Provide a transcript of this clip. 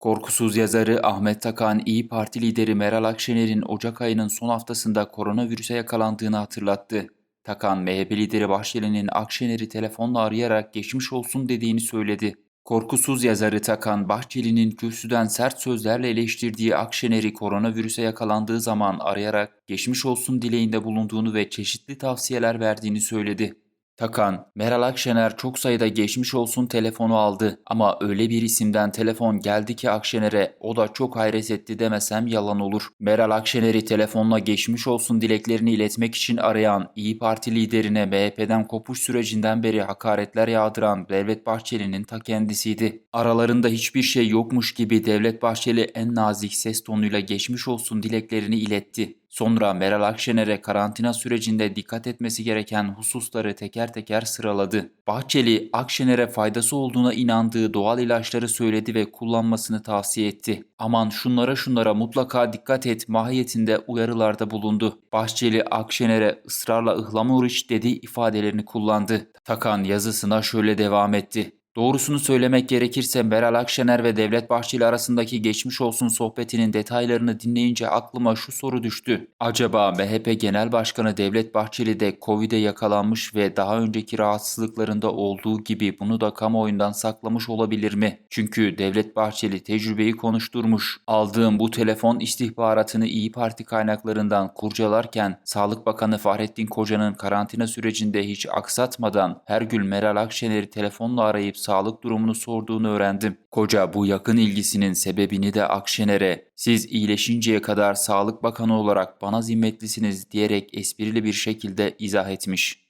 Korkusuz yazarı Ahmet Takan, İyi Parti lideri Meral Akşener'in Ocak ayının son haftasında koronavirüse yakalandığını hatırlattı. Takan, MHP lideri Bahçeli'nin Akşener'i telefonla arayarak geçmiş olsun dediğini söyledi. Korkusuz yazarı Takan, Bahçeli'nin kürsüden sert sözlerle eleştirdiği Akşener'i koronavirüse yakalandığı zaman arayarak geçmiş olsun dileğinde bulunduğunu ve çeşitli tavsiyeler verdiğini söyledi. Takan, Meral Akşener çok sayıda geçmiş olsun telefonu aldı ama öyle bir isimden telefon geldi ki Akşener'e o da çok hayret etti demesem yalan olur. Meral Akşener'i telefonla geçmiş olsun dileklerini iletmek için arayan İyi Parti liderine MHP'den kopuş sürecinden beri hakaretler yağdıran Devlet Bahçeli'nin ta kendisiydi. Aralarında hiçbir şey yokmuş gibi Devlet Bahçeli en nazik ses tonuyla geçmiş olsun dileklerini iletti. Sonra Meral Akşener'e karantina sürecinde dikkat etmesi gereken hususları teker teker sıraladı. Bahçeli, Akşener'e faydası olduğuna inandığı doğal ilaçları söyledi ve kullanmasını tavsiye etti. Aman şunlara şunlara mutlaka dikkat et mahiyetinde uyarılarda bulundu. Bahçeli, Akşener'e ısrarla ıhlamur iç dedi ifadelerini kullandı. Takan yazısına şöyle devam etti. Doğrusunu söylemek gerekirse Meral Akşener ve Devlet Bahçeli arasındaki geçmiş olsun sohbetinin detaylarını dinleyince aklıma şu soru düştü. Acaba MHP Genel Başkanı Devlet Bahçeli de Covid'e yakalanmış ve daha önceki rahatsızlıklarında olduğu gibi bunu da kamuoyundan saklamış olabilir mi? Çünkü Devlet Bahçeli tecrübeyi konuşturmuş. Aldığım bu telefon istihbaratını İyi Parti kaynaklarından kurcalarken Sağlık Bakanı Fahrettin Koca'nın karantina sürecinde hiç aksatmadan her gün Meral Akşener'i telefonla arayıp sağlık durumunu sorduğunu öğrendim. Koca bu yakın ilgisinin sebebini de Akşener'e siz iyileşinceye kadar Sağlık Bakanı olarak bana zimmetlisiniz diyerek esprili bir şekilde izah etmiş.